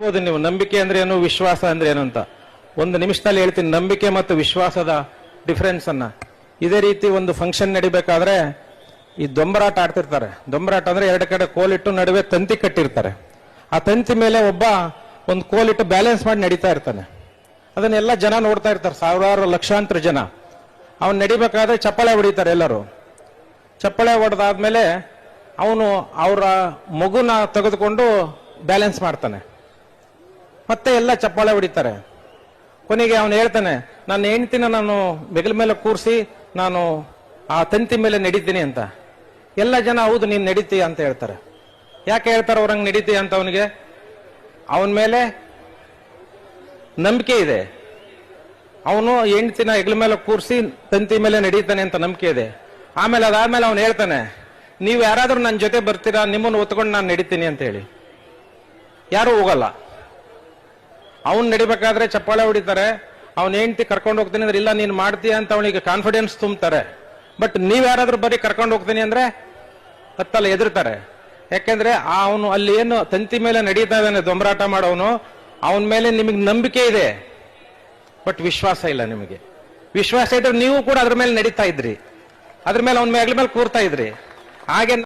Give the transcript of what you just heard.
ಹೌದು ನೀವು ನಂಬಿಕೆ ಅಂದ್ರೆ ಏನು, ವಿಶ್ವಾಸ ಅಂದ್ರೆ ಏನು ಅಂತ. ಒಂದು ನಿಮಿಷದಲ್ಲಿ ಹೇಳ್ತೀನಿ, ನಂಬಿಕೆ ಮತ್ತು ವಿಶ್ವಾಸದ ಡಿಫರೆನ್ಸ್ ಅನ್ನ. ಇದೇ ರೀತಿ ಒಂದು ಫಂಕ್ಷನ್ ನಡಿಬೇಕಾದ್ರೆ ಈ ದೊಂಬರಾಟ ಆಡ್ತಿರ್ತಾರೆ. ದೊಂಬರಾಟ ಅಂದ್ರೆ ಎರಡು ಕಡೆ ಕೋಲಿಟ್ಟು ನಡುವೆ ತಂತಿ ಕಟ್ಟಿರ್ತಾರೆ. ಆ ತಂತಿ ಮೇಲೆ ಒಬ್ಬ ಒಂದು ಕೋಲಿಟ್ಟು ಬ್ಯಾಲೆನ್ಸ್ ಮಾಡಿ ನಡೀತಾ ಇರ್ತಾನೆ. ಅದನ್ನೆಲ್ಲ ಜನ ನೋಡ್ತಾ ಇರ್ತಾರೆ, ಸಾವಿರಾರು ಲಕ್ಷಾಂತರ ಜನ. ಅವನು ನಡಿಬೇಕಾದ್ರೆ ಚಪ್ಪಾಳೆ ಹೊಡಿತಾರೆ ಎಲ್ಲರೂ. ಚಪ್ಪಾಳೆ ಹೊಡೆದಾದ್ಮೇಲೆ ಅವನು ಅವರ ಮಗುನ ತೆಗೆದುಕೊಂಡು ಬ್ಯಾಲೆನ್ಸ್ ಮಾಡ್ತಾನೆ. ಮತ್ತೆ ಎಲ್ಲ ಚಪ್ಪಾಳೆ ಹೊಡಿತಾರೆ. ಕೊನೆಗೆ ಅವನು ಹೇಳ್ತಾನೆ, ನನ್ನ ಹೆಂಡ್ತಿನ ನಾನು ಬೆಗಲ ಮೇಲೆ ಕೂರಿಸಿ ನಾನು ಆ ತಂತಿ ಮೇಲೆ ನಡೀತೀನಿ ಅಂತ. ಎಲ್ಲ ಜನ, ಹೌದು, ನೀನು ನಡೀತೀಯ ಅಂತ ಹೇಳ್ತಾರೆ. ಯಾಕೆ ಹೇಳ್ತಾರೆ ಅವ್ರಂಗ್ ನಡೀತೀಯ ಅಂತ ಅವನಿಗೆ? ಅವನ ಮೇಲೆ ನಂಬಿಕೆ ಇದೆ. ಅವನು ಹೆಂಡ್ತಿನ ಹೆಗಲ ಮೇಲೆ ಕೂರಿಸಿ ತಂತಿ ಮೇಲೆ ನಡೀತಾನೆ ಅಂತ ನಂಬಿಕೆ ಇದೆ. ಆಮೇಲೆ ಅದಾದ್ಮೇಲೆ ಅವನು ಹೇಳ್ತಾನೆ, ನೀವು ಯಾರಾದರೂ ನನ್ನ ಜೊತೆ ಬರ್ತೀರಾ, ನಿಮ್ಮನ್ನು ಒತ್ಕೊಂಡು ನಾನು ನಡೀತೀನಿ ಅಂತ ಹೇಳಿ. ಯಾರು ಹೋಗಲ್ಲ. ಅವನ್ ನಡಿಬೇಕಾದ್ರೆ ಚಪ್ಪಾಳೆ ಹೊಡಿತಾರೆ, ಅವ್ನ ಹೆಂಡತಿ ಕರ್ಕೊಂಡು ಹೋಗ್ತೀನಿ ಅಂದ್ರೆ, ಇಲ್ಲ, ನೀನ್ ಮಾಡ್ತೀಯ ಅಂತ ಅವನಿಗೆ ಕಾನ್ಫಿಡೆನ್ಸ್ ತುಂಬ್ತಾರೆ ಬಟ್ ನೀವ್ ಯಾರಾದ್ರೂ ಬರೀ ಕರ್ಕೊಂಡು ಹೋಗ್ತೀನಿ ಅಂದ್ರೆ ಹತ್ತಲ್ಲ ಎದುರ್ತಾರೆ ಯಾಕೆಂದ್ರೆ ಅವನು ಅಲ್ಲಿ ಏನು ತಂತಿ ಮೇಲೆ ನಡೀತಾ ಇದ್ದಾನೆ, ದೊಂಬರಾಟ ಮಾಡೋನು ಅವನ ಮೇಲೆ ನಿಮಗೆ ನಂಬಿಕೆ ಇದೆ. ಬಟ್ ವಿಶ್ವಾಸ ಇಲ್ಲ ನಿಮಗೆ. ವಿಶ್ವಾಸ ಇದ್ರೆ ನೀವು ಕೂಡ ಅದ್ರ ಮೇಲೆ ನಡೀತಾ ಇದ್ರಿ. ಅದ್ರ ಮೇಲೆ ಅವನ ಮೇಲೆ ಕೂರ್ತಾ ಇದ್ರಿ. ಹಾಗೆ